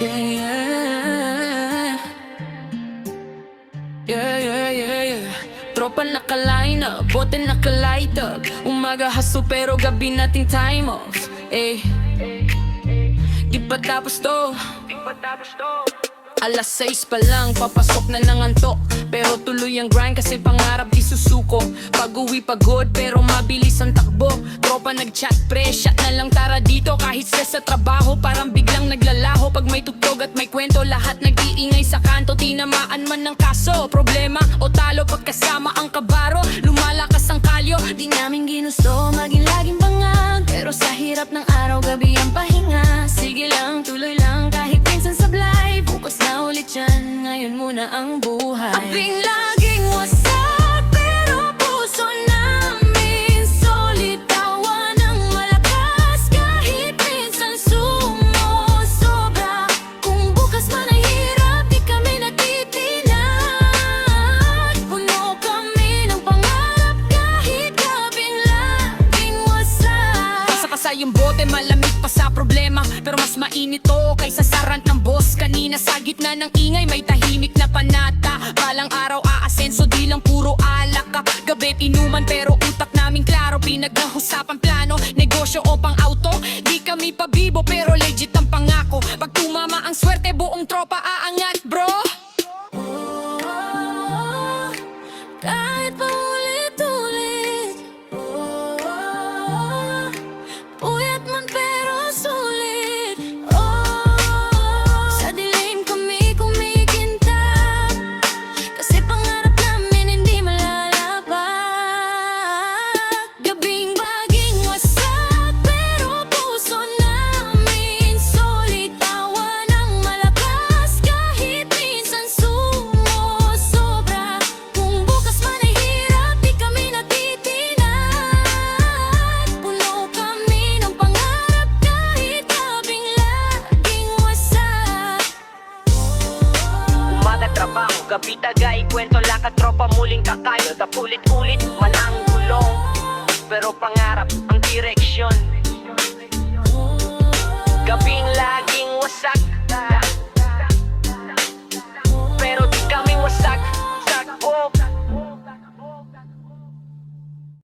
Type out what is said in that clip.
Yeah, yeah. Yeah, yeah, yeah, yeah. Tropa naka-line up, bote naka-light up Umaga haso pero gabi nating time off Eh, di pa tapos to Alas 6 pa lang, papasok na ng antok. Pero tuloy ang grind kasi pangarap di susuko. Pag uwi pagod pero mabilis ang takbo. Tropa nag-chat pre, shot na lang tara dito. Kahit stress sa trabaho, parang biglang naglalaho. Pag may tutog at may kwento, lahat nag-iingay sa kanto. Tinamaan man ng kaso, problema o talo. Pagkasama ang kabaro, ngayon muna ang buhay. Abing laging malamig pa sa problema. Pero mas mainit to kaysa sa rant ng boss. Kanina sa gitna ng ingay, may tahimik na panata. Balang araw aasenso, di lang puro alak Gabi inuman pero utak namin klaro. Pinagnahusapan plano, negosyo o pang auto Di kami pabibo pero legit ang pangako. Pag tumama ang swerte, buong tropa gabi tagay Kwento lakad tropa muling kakayo. Tapulit-ulit man ang gulong Pero pangarap ang direksyon. Gabing laging wasak